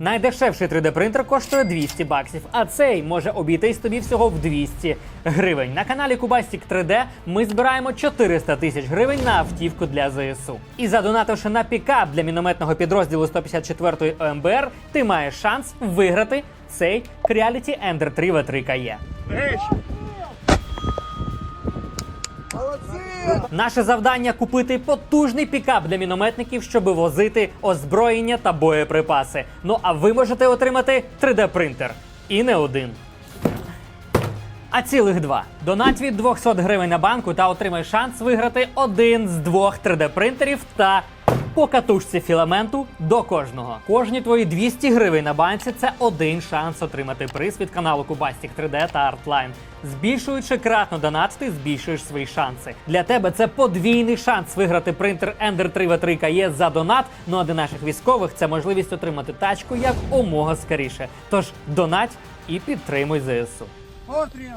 Найдешевший 3D-принтер коштує 200 баксів, а цей може обійтись тобі всього в 200 гривень. На каналі Кубастік 3D ми збираємо 400 тисяч гривень на автівку для ЗСУ. І задонативши на пікап для мінометного підрозділу 154-ї ОМБР, ти маєш шанс виграти цей Creality Ender 3 V3 KE. Наше завдання купити потужний пікап для мінометників, щоб возити озброєння та боєприпаси. Ну а ви можете отримати 3D-принтер. І не один. А цілих два. Донать від 200 гривень на банку та отримай шанс виграти один з двох 3D-принтерів та по катушці філаменту до кожного. Кожні твої 200 гривень на банці це один шанс отримати приз від каналу Кубастік 3D та Artline. Збільшуючи кратно донат, ти збільшуєш свої шанси. Для тебе це подвійний шанс виграти принтер Ender 3 v 3 KE за донат. Ну а для наших військових це можливість отримати тачку як умога скоріше. Тож донать і підтримуй ЗСУ. Постріл!